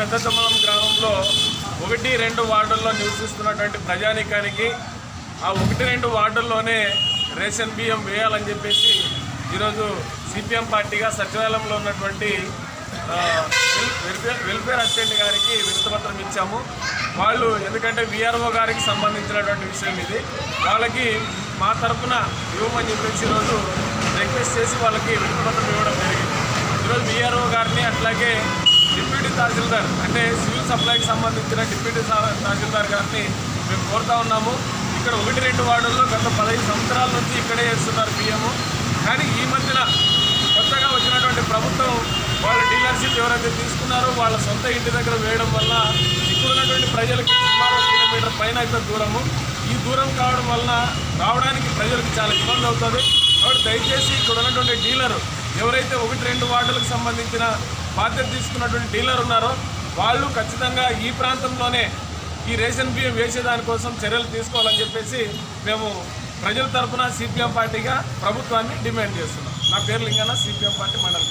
పెద్ద తమ్మలం గ్రామంలో ఒకటి రెండు వార్డుల్లో నివసిస్తున్నటువంటి ప్రజానీకానికి ఆ ఒకటి రెండు వార్డుల్లోనే రేషన్ బియ్యం వేయాలని చెప్పేసి ఈరోజు సిపిఎం పార్టీగా సచివాలయంలో ఉన్నటువంటి వెల్- వెల్ఫేర్ వెల్ఫేర్ అసిస్టెంట్ గారికి విరుతపత్రం ఇచ్చాము. వాళ్ళు ఎందుకంటే విఆర్ఓ గారికి సంబంధించినటువంటి విషయం ఇది. వాళ్ళకి మా తరఫున ఇవ్వమని చెప్పేసి ఈరోజు రిక్వెస్ట్ చేసి వాళ్ళకి విరుతపత్రం ఇవ్వడం జరిగింది. ఈరోజు విఆర్ఓ గారిని అట్లాగే డిప్యూటీ తహసీల్దార్ అంటే సివిల్ సప్లైకి సంబంధించిన డిప్యూటీ తహసీల్దార్ గారిని మేము కోరుతా ఉన్నాము. ఇక్కడ ఒకటి రెండు వార్డుల్లో గత పదహైదు సంవత్సరాల నుంచి ఇక్కడే చేస్తున్నారు బియ్యము కానీ ఈ మధ్యన కొత్తగా వచ్చినటువంటి ప్రభుత్వం వాళ్ళ డీలర్షిప్ ఎవరైతే తీసుకున్నారో వాళ్ళ సొంత ఇంటి దగ్గర వేయడం వల్ల ఇక్కడ ఉన్నటువంటి ప్రజలకి సుమారు కిలోమీటర్ పైన అయితే దూరము. ఈ దూరం కావడం వలన రావడానికి ప్రజలకు చాలా ఇబ్బంది అవుతుంది. కాబట్టి దయచేసి ఇక్కడ ఉన్నటువంటి డీలర్ ఎవరైతే ఒకటి రెండు వార్డులకు సంబంధించిన బాధ్యత తీసుకున్నటువంటి డీలర్ ఉన్నారో వాళ్ళు ఖచ్చితంగా ఈ ప్రాంతంలోనే ఈ రేషన్ బియ్యం వేసేదానికోసం చర్యలు తీసుకోవాలని చెప్పేసి మేము ప్రజల తరఫున సిపిఎం పార్టీగా ప్రభుత్వాన్ని డిమాండ్ చేస్తున్నాం. నా పేరు లింగన్న సిపిఎం పార్టీ మండలి